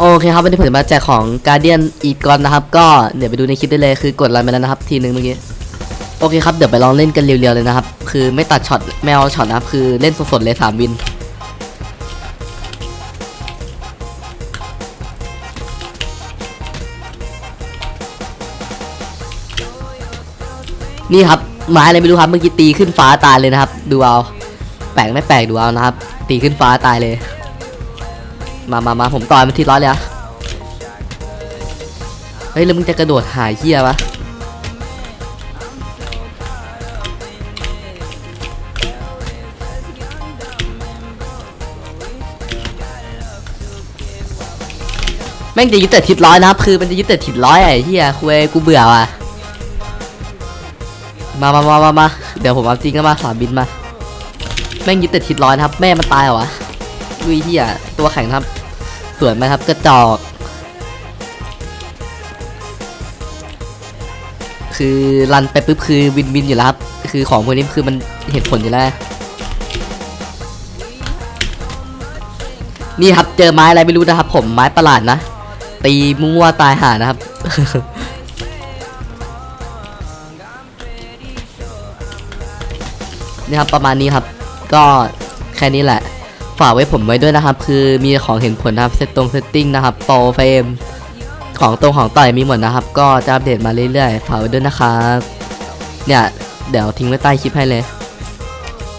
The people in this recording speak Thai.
โอเคครับวันนี้ผมจะมาแจกของ Guardian e g o n นะครับ ก็เดี๋ยวไปดูในคลิปได้เลยคือกดรันไปแล้วนะครับ ทีนึงเมื่อกี้โอเคครับเดี๋ยวไปลองเล่นกันเรียวๆเลยนะครับ คือไม่ตัดช็อตไม่เอาช็อตนะครับ คือเล่นสดๆเลยสามวินนี่ครับไม้อะไรไม่รู้ครับเมื่อกี้ตีขึ้นฟ้าตายเลยนะครับ ดูเอาแปลกไม่แปลกดูเอานะครับ ตีขึ้นฟ้าตายเลย มามามาผมต่อยมันทีร้อยเลยอะเฮ้ยแล้วมึงจะกระโดดหายเหี้ยวะแม่งจะยึดแต่ทิศร้อยนะครับคือมันจะยึดแต่ทิศร้อยไอ้เหี้ยคุยกูเบื่อว่ะมามามามามาเดี๋ยวผมเอาจริงก็มาสามบินมา แม่งยึดแต่ทิศร้อยนะครับ แม่มันตายเหรอวะดุยเหี้ยตัวแข็งครับ สวยไหมครับกระจอก คือรันไปปุ๊บคือวินวินอยู่แล้วครับ คือของพวกนี้คือมันเห็นผลอยู่แล้วนี่ครับเจอไม้อะไรไม่รู้นะครับ ผมไม้ประหลาดนะตีมั่วตายห่านะครับ นี่ครับประมาณนี้ครับ ก็แค่นี้แหละ ฝากไว้ผมไว้ด้วยนะครับ คือมีของเห็นผลนะครับเซตตรงเซตติ้งนะครับโปรเฟรมของตรงของต่อยมีหมดนะครับ ก็จะอัปเดตมาเรื่อยๆ ฝากไว้ด้วยนะครับ เนี่ย เดี๋ยวทิ้งไว้ใต้คลิปให้เลย